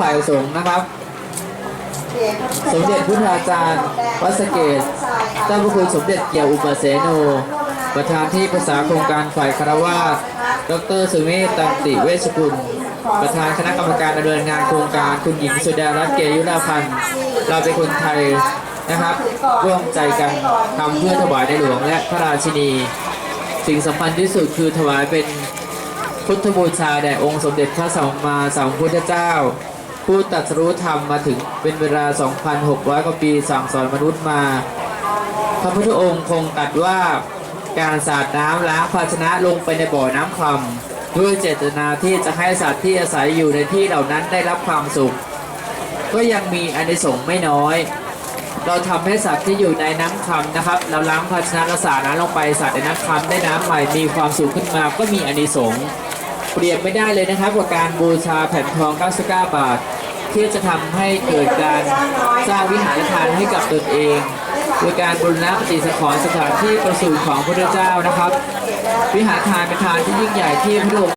ฝ่ายสงฆ์นะครับ สมเด็จพุทธาจารย์วัดสเกตเจ้าพระคุณสมเด็จเกี่ยวอุปเสโน ประธานที่ปรึกษาโครงการฝ่ายคารวาสดรสุเมธตันติเวชกุล ประธานคณะกรรมการดำเนินงานโครงการคุณหญิงสุดารัตน์เกยุราพันธ์ เราเป็นคนไทยนะครับ ร่วมใจกันทำเพื่อถวายในหลวงและพระราชินี สิ่งสำคัญที่สุดคือถวายเป็นพุทธบูชาแด่องค์สมเด็จพระสัมมาสัมพุทธเจ้า ผู้ตรัสรู้ธรรมมาถึงเป็นเวลา 2,600 กว่าปีสั่งสอนมนุษย์มา พระพุทธองค์คงตรัสว่าการสาดน้ำล้างภาชนะลงไปในบ่อน้ำคลำด้วยเจตนาที่จะให้สัตว์ที่อาศัยอยู่ในที่เหล่านั้นได้รับความสุข ก็ยังมีอานิสงส์ไม่น้อย เราทำให้สัตว์ที่อยู่ในน้ำคำนะครับ เราล้างภาชนะและสาดน้ำลงไปสัตว์ในน้ำคำได้น้ำใหม่มีความสุขขึ้นมาก็มีอานิสงส์ เปรียบไม่ได้เลยนะครับกับการบูชาแผ่นทอง 99 บาท ที่จะทำให้เกิดการสร้างวิหารทานให้กับตนเองโดยการบูรณะปฏิสังขรณ์สถานที่ประสูติของพระเจ้านะครับ วิหารทานเป็นทานที่ยิ่งใหญ่ที่พระองค์